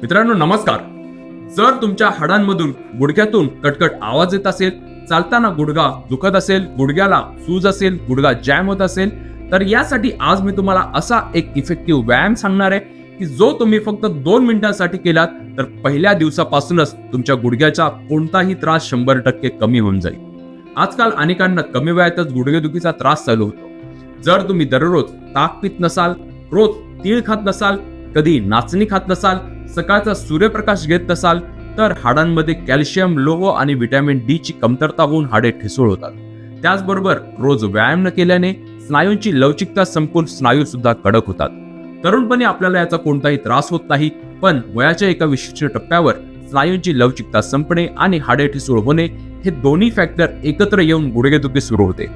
मित्रांनो नमस्कार. जर तुमच्या हाडांमधून गुडघ्यातून कटकट आवाज येत असेल चालताना गुडघा दुखत असेल गुडघ्याला सूज असेल गुडघा जॅम होत असेल तर यासाठी आज मी तुम्हाला असा एक इफेक्टिव्ह व्यायाम सांगणार आहे की जो तुम्ही फक्त दोन मिनिटांसाठी केलात तर पहिल्या दिवसापासूनच तुमच्या गुडघ्याचा कोणताही त्रास शंभर टक्के कमी होऊन जाईल. आजकाल अनेकांना कमी वयातच गुडघेदुखीचा त्रास चालू होतो. जर तुम्ही दररोज ताक पित नसाल रोज तीळ खात नसाल कधी नाचणी खात नसाल सकाळचा सूर्यप्रकाश घेत नसाल तर हाडांमध्ये कॅल्शियम लोह आणि व्हिटॅमिन डी ची कमतरता होऊन हाडे ठिसूळ होतात. त्याचबरोबर रोज व्यायाम न केल्याने स्नायूंची लवचिकता संपून स्नायू सुद्धा कडक होतात. तरुणपणी आपल्याला याचा कोणताही त्रास होत नाही पण वयाच्या एका विशिष्ट टप्प्यावर स्नायूंची लवचिकता संपणे आणि हाडे ठिसूळ होणे हे दोन्ही फॅक्टर एकत्र येऊन गुडघेदुखी सुरू होते.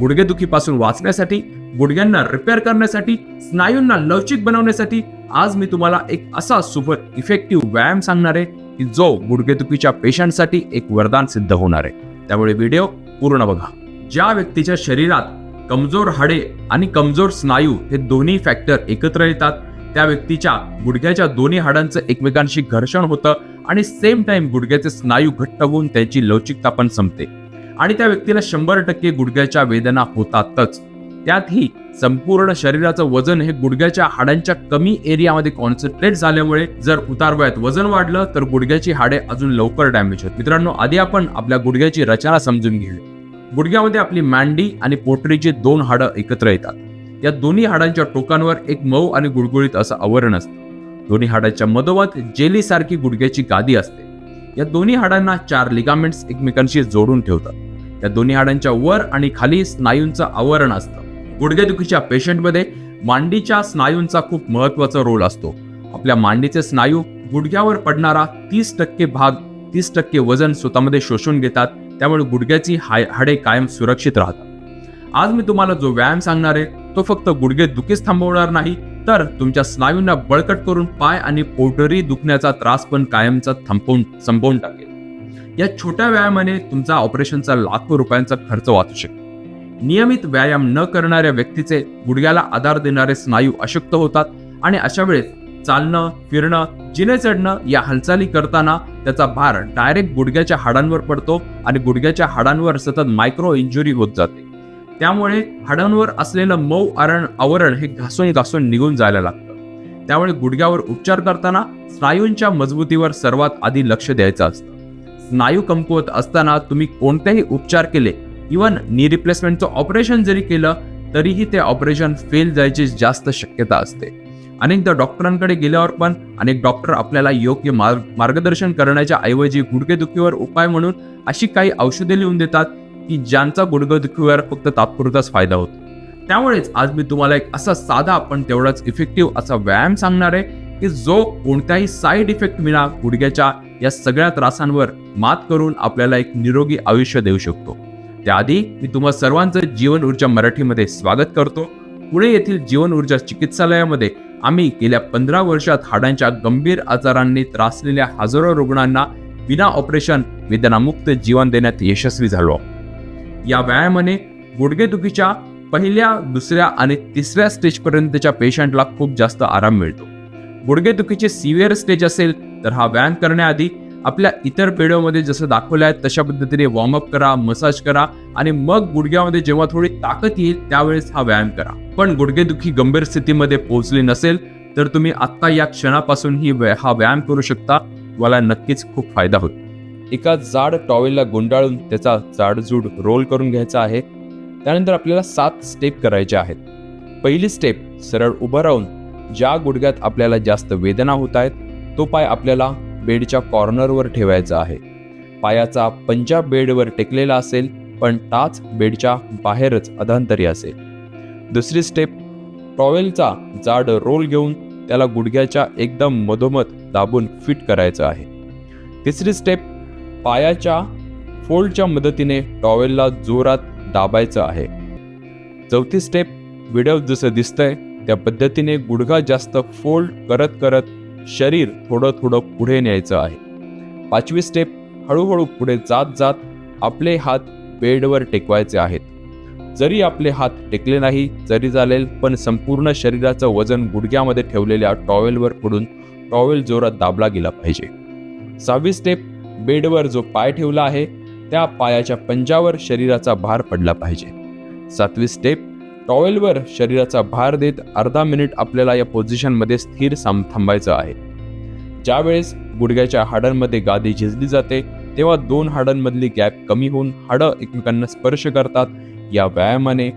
गुडघेदुखीपासून वाचण्यासाठी गुडघ्यांना रिपेअर करण्यासाठी स्नायूंना लवचिक बनवण्यासाठी आज मी तुम्हाला एक असा सुपर इफेक्टिव्ह व्यायाम सांगणार आहे की जो गुडघेदुखीच्या पेशंटसाठी एक वरदान सिद्ध होणार आहे. त्यामुळे व्हिडिओ पूर्ण बघा. ज्या व्यक्तीच्या शरीरात कमजोर हाडे आणि कमजोर स्नायू हे दोन्ही फॅक्टर एकत्र येतात त्या व्यक्तीच्या गुडघ्याच्या दोन्ही हाडांचं एकमेकांशी घर्षण होतं आणि सेम टाइम गुडघ्याचे स्नायू घट्ट होऊन त्याची लवचिकता पण संपते. आणि त्या व्यक्तीला शंभर टक्के गुडघ्याच्या वेदना होतातच. त्यातही संपूर्ण शरीराचं वजन हे गुडघ्याच्या हाडांच्या कमी एरियामध्ये कॉन्सन्ट्रेट झाल्यामुळे जर उतार वयात वजन वाढलं तर गुडघ्याची हाडे अजून लवकर डॅमेज होत मित्रांनो आधी आपण आपल्या गुडघ्याची रचना समजून घेऊ गुडघ्यामध्ये आपली मांडी आणि पोटरीची दोन हाडं एकत्र येतात. या दोन्ही हाडांच्या टोकांवर एक मऊ आणि गुळगुळीत असं आवरण असतं. दोन्ही हाडांच्या मधोमध जेली सारखी गुडघ्याची गादी असते. या दोन्ही हाडांना चार लिगामेंट्स एकमेकांशी जोडून ठेवतात. या दोन्ही हाडांच्या वर आणि खाली स्नायूंचं आवरण असतं. गुडघेदुखीच्या पेशंटमध्ये मांडीच्या स्नायूंचा खूप महत्त्वाचा रोल असतो. आपल्या मांडीचे स्नायू गुडघ्यावर पडणारा तीस टक्के भाग तीस टक्के वजन स्वतःमध्ये शोषून घेतात त्यामुळे गुडघ्याची हाय हाडे कायम सुरक्षित राहतात. आज मी तुम्हाला जो व्यायाम सांगणार आहे तो फक्त गुडघे दुखीच थांबवणार नाही तर तुमच्या स्नायूंना बळकट करून पाय आणि पोटरी दुखण्याचा त्रास पण कायमचा थांबवून संपवून टाकेल. या छोट्या व्यायामाने तुमचा ऑपरेशनचा लाखो रुपयांचा खर्च वाचू शकतो नियमित व्यायाम न करणाऱ्या व्यक्तीचे गुडघ्याला आधार देणारे स्नायू अशक्त होतात आणि अशा वेळेस चालणं फिरणं जिने चढणं या हालचाली करताना त्याचा भार डायरेक्ट गुडघ्याच्या हाडांवर पडतो आणि गुडघ्याच्या हाडांवर सतत मायक्रो इंजुरी होत जाते. त्यामुळे हाडांवर असलेलं मऊ आरण आवरण हे घासून घासून निघून जायला लागतं. त्यामुळे गुडघ्यावर उपचार करताना स्नायूंच्या मजबूतीवर सर्वात आधी लक्ष द्यायचं असतं. स्नायू कमकुवत असताना तुम्ही कोणतेही उपचार केले इवन नी रिप्लेसमेंटचं ऑपरेशन जरी केलं तरीही ते ऑपरेशन फेल जायची जास्त शक्यता असते. अनेकदा डॉक्टरांकडे गेल्यावर पण अनेक डॉक्टर आपल्याला योग्य मार्ग मार्गदर्शन करण्याच्या ऐवजी गुडघेदुखीवर उपाय म्हणून अशी काही औषधे लिहून देतात की ज्यांचा गुडघेदुखीवर फक्त तात्पुरताच फायदा होतो. त्यामुळेच आज मी तुम्हाला एक असा साधा पण तेवढाच इफेक्टिव्ह असा व्यायाम सांगणार आहे की जो कोणत्याही साईड इफेक्ट विना गुडघ्याच्या या सगळ्या त्रासांवर मात करून आपल्याला एक निरोगी आयुष्य देऊ शकतो. त्याआधी मी तुम्हा सर्वांचं जीवन ऊर्जा मराठीमध्ये स्वागत करतो. पुणे येथील जीवन ऊर्जा चिकित्सालयामध्ये आम्ही गेल्या पंधरा वर्षात हाडांच्या गंभीर आजारांनी त्रासलेल्या हजारो रुग्णांना विना ऑपरेशन वेदनामुक्त जीवन देण्यात यशस्वी झालो. या व्यायामाने गुडघेदुखीच्या पहिल्या दुसऱ्या आणि तिसऱ्या स्टेजपर्यंतच्या पेशंटला खूप जास्त आराम मिळतो. गुडघेदुखीचे सिव्हिअर स्टेज असेल तर हा व्यायाम करण्याआधी आपल्या इतर व्हिडिओमध्ये जसं दाखवलं आहे तशा पद्धतीने वॉर्मअप करा मसाज करा आणि मग गुडघ्यामध्ये जेव्हा थोडी ताकद येईल त्यावेळेस हा व्यायाम करा. पण गुडघेदुखी गंभीर स्थितीमध्ये पोहोचली नसेल तर तुम्ही आत्ता या क्षणापासून ही व्या- हा व्यायाम करू शकता. मला नक्कीच खूप फायदा होतो एका जाड टॉवेलला गुंडाळून त्याचा जाडजूड रोल करून घ्यायचा आहे. त्यानंतर आपल्याला सात स्टेप करायचे आहेत. पहिली स्टेप सरळ उभं राहून ज्या गुडघ्यात आपल्याला जास्त वेदना होत आहेत तो पाय आपल्याला बेडच्या कॉर्नरवर ठेवायचा आहे. पायाचा पंजा बेडवर टेकलेला असेल पण टाच बेडच्या बाहेरच अधांतरी असेल. दुसरी स्टेप टॉवेलचा जाड रोल घेऊन त्याला गुडघ्याच्या एकदम मधोमध दाबून फिट करायचं आहे. तिसरी स्टेप पायाच्या फोल्डच्या मदतीने टॉवेलला जोरात दाबायचं आहे. चौथी स्टेप व्हिडिओ जसं दिसतंय त्या पद्धतीने गुडघा जास्त फोल्ड करत करत शरीर थोडं थोडं पुढे न्यायचं आहे. पाचवी स्टेप हळूहळू पुढे जात जात आपले हात बेडवर टेकवायचे आहेत. जरी आपले हात टेकले नाही जरी चालेल पण संपूर्ण शरीराचं वजन गुडघ्यामध्ये ठेवलेल्या टॉवेलवर पडून टॉवेल जोरात दाबला गेला पाहिजे. सहावी स्टेप बेडवर जो पाय ठेवला आहे त्या पायाच्या पंजावर शरीराचा भार पडला पाहिजे. सातवी स्टेप टॉवेलवर शरीराचा भार देत अर्धा मिनिट आपल्याला या पोझिशनमध्ये स्थिर साम थांबायचं आहे. ज्यावेळेस गुडघ्याच्या हाडांमध्ये गादी झिजली जाते तेव्हा दोन हाडांमधली गॅप कमी होऊन हाडं एकमेकांना स्पर्श करतात. या व्यायामाने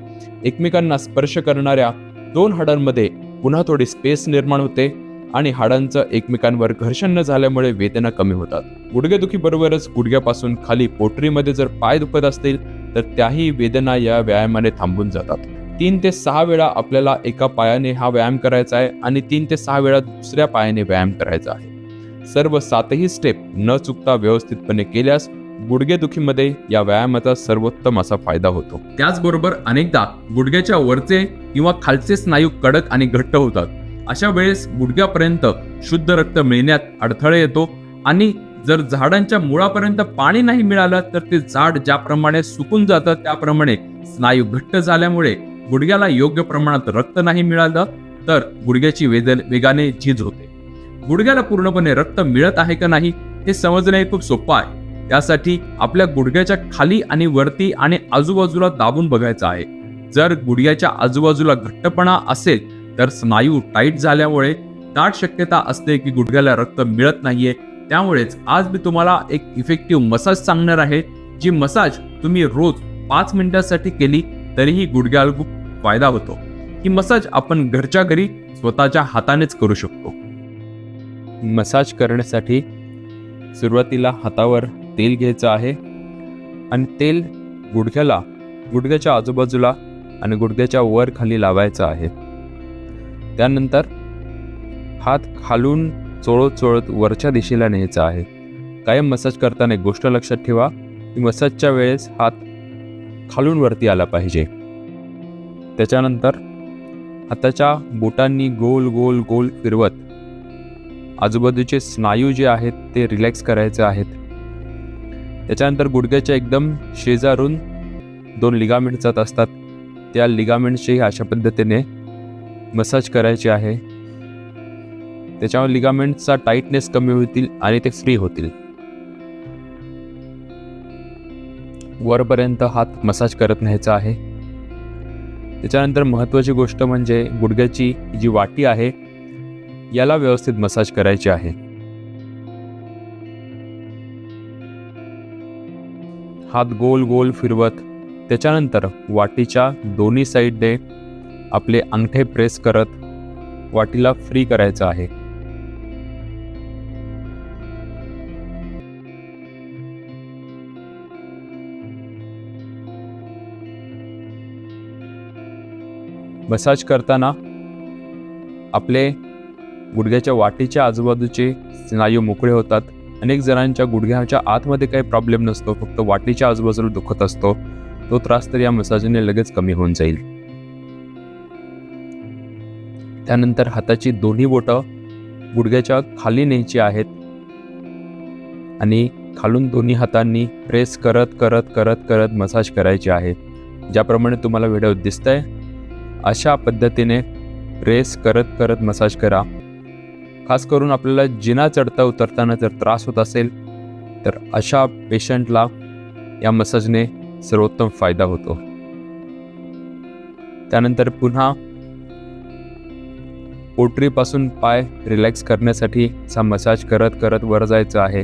एकमेकांना स्पर्श करणाऱ्या दोन हाडांमध्ये पुन्हा थोडी स्पेस निर्माण होते आणि हाडांचं एकमेकांवर घर्षण न झाल्यामुळे वेदना कमी होतात. गुडघेदुखीबरोबरच गुडघ्यापासून खाली पोटरीमध्ये जर पाय दुखत असतील तर त्याही वेदना या व्यायामाने थांबून जातात. तीन ते सहा वेळा आपल्याला एका पायाने हा व्यायाम करायचा आहे आणि तीन ते सहा वेळा दुसऱ्या पायाने व्यायाम करायचा आहे. सर्व सातही स्टेप न चुकता व्यवस्थितपणे केल्यास गुडघेदुखीमध्ये या व्यायामाचा सर्वोत्तम असा फायदा होतो. त्याचबरोबर अनेकदा गुडघ्याच्या वरचे किंवा खालचे स्नायू कडक आणि घट्ट होतात. अशा वेळेस गुडघ्यापर्यंत शुद्ध रक्त मिळण्यात अडथळे येतो आणि जर झाडांच्या मुळापर्यंत पाणी नाही मिळालं तर ते झाड ज्याप्रमाणे सुकून जातं त्याप्रमाणे स्नायू घट्ट झाल्यामुळे गुडघ्याला योग्य प्रमाणात रक्त नाही मिळालं तर गुडघ्याची वेदन वेगाने झीज होते. गुडघ्याला पूर्णपणे रक्त मिळत आहे का नाही हे समजणे खूप सोपं आहे. त्यासाठी आपल्या गुडघ्याच्या खाली आणि वरती आणि आजूबाजूला दाबून बघायचं आहे. जर गुडघ्याच्या आजूबाजूला घट्टपणा असेल तर स्नायू टाईट झाल्यामुळे दाट शक्यता असते की गुडघ्याला रक्त मिळत नाहीये. त्यामुळेच आज मी तुम्हाला एक इफेक्टिव्ह मसाज सांगणार आहे जी मसाज तुम्ही रोज पाच मिनिटांसाठी केली तरीही गुडघ्याला खूप फायदा होतो ही मसाज आपण घरच्या घरी स्वतःच्या हातानेच करू शकतो. मसाज करण्यासाठी सुरुवातीला हातावर तेल घ्यायचं आहे आणि तेल गुडघ्याला गुडघ्याच्या आजूबाजूला आणि गुडघ्याच्या वर खाली लावायचं आहे. त्यानंतर हात खालून चोळत चोळत वरच्या दिशेला न्यायचा आहे. कायम मसाज करताना एक गोष्ट लक्षात ठेवा की मसाजच्या वेळेस हात खालून वरती आला पाहिजे. त्याच्यानंतर हाताच्या बोटांनी गोल गोल गोल फिरवत आजूबाजूचे स्नायू जे आहेत ते रिलॅक्स करायचे आहेत. त्याच्यानंतर गुडघ्याच्या एकदम शेजारून दोन लिगामेंट जात असतात. त्या लिगामेंटचेही अशा पद्धतीने मसाज करायची आहे. त्याच्यामुळे लिगामेंटचा टाईटनेस कमी होतील आणि ते फ्री होतील. वरपर्यंत हात मसाज करत न्यायचा आहे. त्याच्यानंतर महत्त्वाची गोष्ट म्हणजे गुडघ्याची जी वाटी आहे याला व्यवस्थित मसाज करायची आहे. हात गोल गोल फिरवत त्याच्यानंतर वाटीच्या दोन्ही साईडने आपले अंगठे प्रेस करत वाटीला फ्री करायचं आहे. मसाज करताना आपले गुडघ्याच्या वाटीच्या आजूबाजूचे स्नायू मोकळे होतात. अनेक जणांच्या गुडघ्याच्या आतमध्ये काही प्रॉब्लेम नसतो फक्त वाटीच्या आजूबाजूला दुखत असतो. तो त्रास तर या मसाजने लगेच कमी होऊन जाईल. त्यानंतर हाताची दोन्ही बोटं गुडघ्याच्या खाली न्यायची आहेत आणि खालून दोन्ही हातांनी प्रेस करत करत करत करत मसाज करायची आहे. ज्याप्रमाणे तुम्हाला व्हिडिओ दिसतंय अशा पद्धतीने प्रेस करत करत मसाज करा. खास करून आपल्याला जिना चढता उतरताना जर त्रास होत असेल तर अशा पेशंटला या मसाजने सर्वोत्तम फायदा होतो. त्यानंतर पुन्हा पोटरीपासून पाय रिलॅक्स करण्यासाठी हा मसाज करत करत वर जायचं आहे.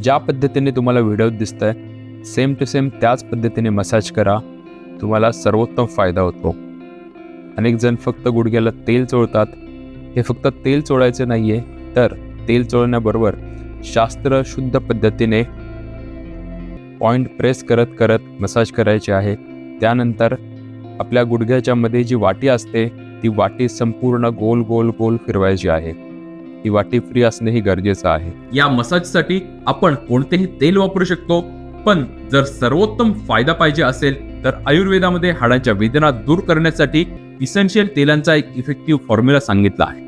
ज्या पद्धतीने तुम्हाला व्हिडिओ दिसतंय सेम टू सेम त्याच पद्धतीने मसाज करा. तुम्हाला सर्वोत्तम फायदा होतो. अनेक जण फक्त गुडघ्याला तेल चोळतात. हे फक्त तेल चोळायचं नाही आहे तर तेल चोळण्याबरोबर शास्त्र शुद्ध पद्धतीने पॉईंट प्रेस करत करत मसाज करायचे आहे. त्यानंतर आपल्या गुडघ्याच्यामध्ये जी वाटी असते ती वाटी संपूर्ण गोल गोल गोल फिरवायची आहे. ही वाटी फ्री असणे ही गरजेचं आहे. या मसाजसाठी आपण कोणतेही तेल वापरू शकतो? पण जर सर्वोत्तम फायदा पाहिजे असेल तर आयुर्वेदामध्ये हाडांच्या वेदना दूर करण्यासाठी इसेन्शियल तेलांचा एक इफेक्टिव्ह फॉर्म्युला सांगितला आहे.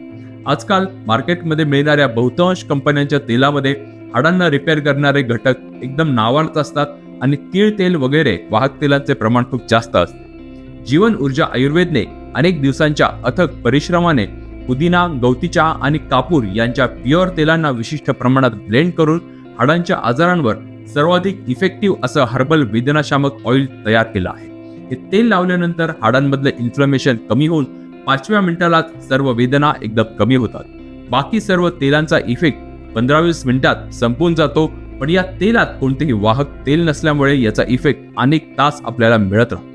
आजकाल मार्केटमध्ये मिळणाऱ्या बहुतांश कंपन्यांच्या तेलामध्ये हाडांना रिपेअर करणारे घटक एकदम नावार्थ असतात आणि तीळ तेल वगैरे वाहक तेलांचे प्रमाण खूप जास्त असते. जीवन ऊर्जा आयुर्वेदने अनेक दिवसांच्या अथक परिश्रमाने पुदिना गवती चहा आणि कापूर यांच्या प्युअर तेलांना विशिष्ट प्रमाणात ब्लेंड करून हाडांच्या आजारांवर सर्वाधिक इफेक्टिव्ह असं हर्बल वेदनाशामक ऑइल तयार केलं आहे. हे तेल लावल्यानंतर हाडांमधलं इन्फ्लमेशन कमी होऊन पाचव्या मिनिटालाच सर्व वेदना एकदम कमी होतात. बाकी सर्व तेलांचा इफेक्ट पंधरा वीस मिनिटात संपून जातो पण या तेलात कोणतेही वाहक तेल नसल्यामुळे याचा इफेक्ट अनेक तास आपल्याला मिळत राहतो.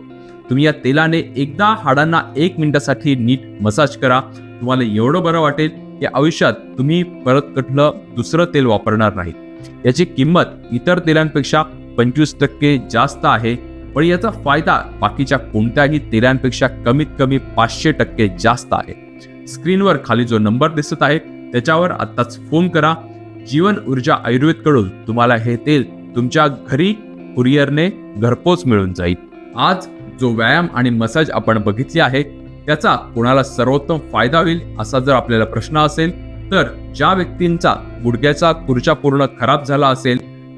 तुम्ही या तेलाने एकदा हाडांना एक मिनिटासाठी नीट मसाज करा. तुम्हाला एवढं बरं वाटेल की आयुष्यात तुम्ही परत कुठलं दुसरं तेल वापरणार नाहीत. याची किंमत इतर तेलांपेक्षा पंचवीस टक्के जास्त आहे. पण याचा फायदा बाकीच्या कोणत्याही तेलांपेक्षा कमीत कमी पाचशे टक्के जास्त आहे. स्क्रीनवर खाली जो नंबर दिसत आहे त्याच्यावर आत्ताच फोन करा. जीवन ऊर्जा आयुर्वेदकडून तुम्हाला हे तेल तुमच्या घरी कुरिअरने घरपोच मिळून जाईल. आज जो व्यायाम आणि मसाज आपण बघितली आहे त्याचा कोणाला सर्वोत्तम फायदा होईल असा जर आपल्याला प्रश्न असेल तर ज्या व्यक्तींचा गुडघ्याचा खुर्चा पूर्ण खराब झाला असेल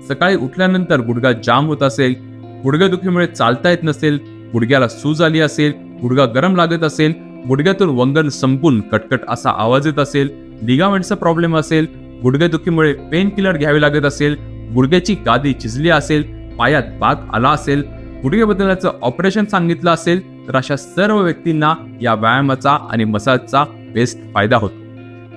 सकाळी उठल्यानंतर गुडघा जाम होत असेल गुडघ्यादुखीमुळे चालता येत नसेल गुडघ्याला सूज आली असेल गुडघा गरम लागत असेल गुडघ्यातून वंगण संपून कटकट असा आवाज येत असेल लिगामेंटचा प्रॉब्लेम असेल गुडघ्यादुखीमुळे पेन किलर घ्यावे लागत असेल गुडघ्याची गादी चिजली असेल पायात बाग आला असेल गुडघे बदलण्याचं ऑपरेशन सांगितलं असेल तर अशा सर्व व्यक्तींना या व्यायामाचा आणि मसाजचा बेस्ट फायदा होतो.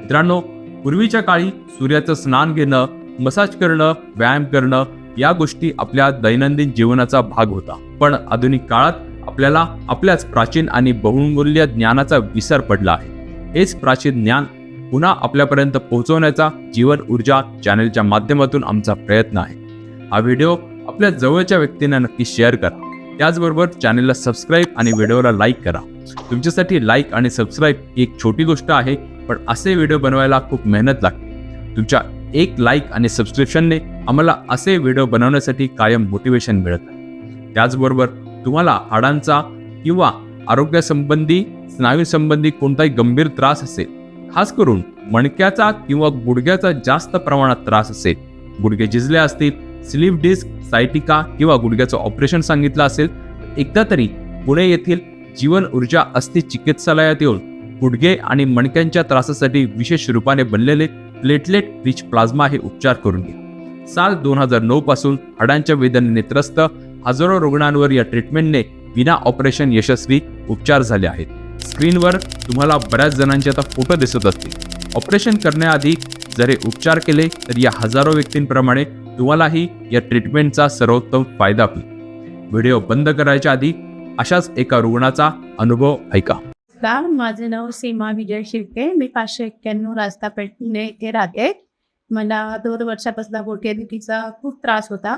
मित्रांनो पूर्वीच्या काळी सूर्याचं स्नान घेणं मसाज करणं व्यायाम करणं या गोष्टी आपल्या दैनंदिन जीवनाचा भाग होता. पण आधुनिक काळात आपल्याला आपल्याच प्राचीन आणि बहुमूल्य ज्ञानाचा विसर पडला आहे. हेच प्राचीन ज्ञान पुन्हा आपल्यापर्यंत पोहोचवण्याचा जीवन ऊर्जा चॅनेलच्या माध्यमातून आमचा प्रयत्न आहे. हा व्हिडिओ आपल्या जवळच्या व्यक्तींना नक्की शेअर करा. त्याचबरोबर चॅनेलला सबस्क्राईब आणि व्हिडिओला लाईक करा. तुमच्यासाठी लाईक आणि सबस्क्राईब ही एक छोटी गोष्ट आहे. पण असे व्हिडिओ बनवायला खूप मेहनत लागते. तुमच्या एक लाईक आणि सबस्क्रिप्शनने आम्हाला असे व्हिडिओ बनवण्यासाठी कायम मोटिवेशन मिळत आहे. त्याचबरोबर तुम्हाला हाडांचा किंवा आरोग्यासंबंधी स्नायूसंबंधी कोणताही गंभीर त्रास असेल खास करून मणक्याचा किंवा गुडघ्याचा जास्त प्रमाणात त्रास असेल गुडघे झिजले असतील स्लीप डिस्क सायटिका किंवा गुडघ्याचं ऑपरेशन सांगितलं असेल एकदा तरी पुणे येथील जीवन ऊर्जा अस्थि चिकित्सालयात येऊन गुडघे आणि मणक्यांच्या त्रासासाठी विशेष रूपाने बनलेले प्लेटलेट रिच प्लाझ्मा हे उपचार करून घ्या साल दोन हजार नऊ पासून हाडांच्या वेदनेने त्रस्त हजारो रुग्णांवर या ट्रीटमेंटने विना ऑपरेशन यशस्वी उपचार झाले आहेत. स्क्रीनवर तुम्हाला बऱ्याच जणांचे आता फोटो दिसत असतील. ऑपरेशन करण्याआधी जरी उपचार केले तर या हजारो व्यक्तींप्रमाणे तुम्हालाही या ट्रीटमेंटचा सर्वोत्तम फायदा होईल. व्हिडिओ बंद करायच्या आधी अशाच एका रुग्णाचा अनुभव ऐका. नमस्कार माझं नाव सीमा विजय शिर्के. मी पाचशे एक्क्याण्णव रास्ता पेठ इथे राहते. मला दोन वर्षापासून गुडघेदुखीचा खूप त्रास होता.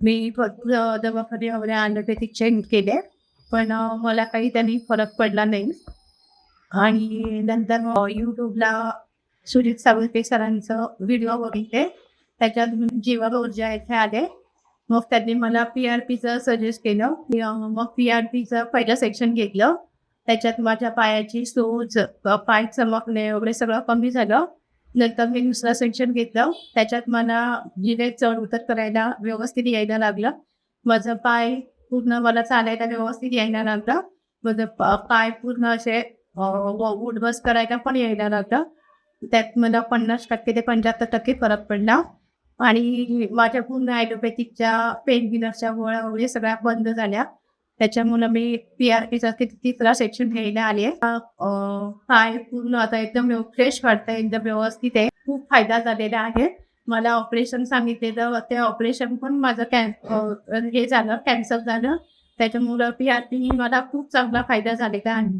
मी भरपूर दवाखाने वगैरे ॲलोपॅथिक चेंज केले पण मला काही त्यांनी फरक पडला नाही. आणि नंतर यूट्यूबला सुजित सावरके सरांचं व्हिडिओ बघितले. त्याच्यात जीवा ऊर्जा इथे आले. मग त्यांनी मला पी आर पीचं सजेस्ट केलं. मग पी आर पीचं पहिलं सेक्शन घेतलं. त्याच्यात माझ्या पायाची सूज पाय चमकणे वगैरे सगळं कमी झालं. नंतर मी दुसरं सेक्शन घेतलं. त्याच्यात मला जिरे चढ उतर करायला व्यवस्थित यायला लागलं. माझं पाय पूर्ण मला चालायला व्यवस्थित यायला लागलं. माझं पाय पूर्ण असे उठबस करायला पण यायला लागलं. त्यात मला पन्नास टक्के ते पंच्याहत्तर टक्के फरक पडला. आणि माझ्या पूर्ण ॲलोपॅथिकच्या पेन किलरच्या गोळ्या वगैरे सगळ्या बंद झाल्या. त्याच्यामुळे मी पी आर पीचा तिसरा सेक्शन घ्यायला आली आहे. पूर्ण आता एकदम फ्रेश वाटतं एकदम व्यवस्थित आहे. खूप फायदा झालेला आहे. मला ऑपरेशन सांगितलेलं ते ऑपरेशन पण माझं कॅन हे झालं कॅन्सर झालं. त्याच्यामुळं पी आर पी मला खूप चांगला फायदा झालेला आहे.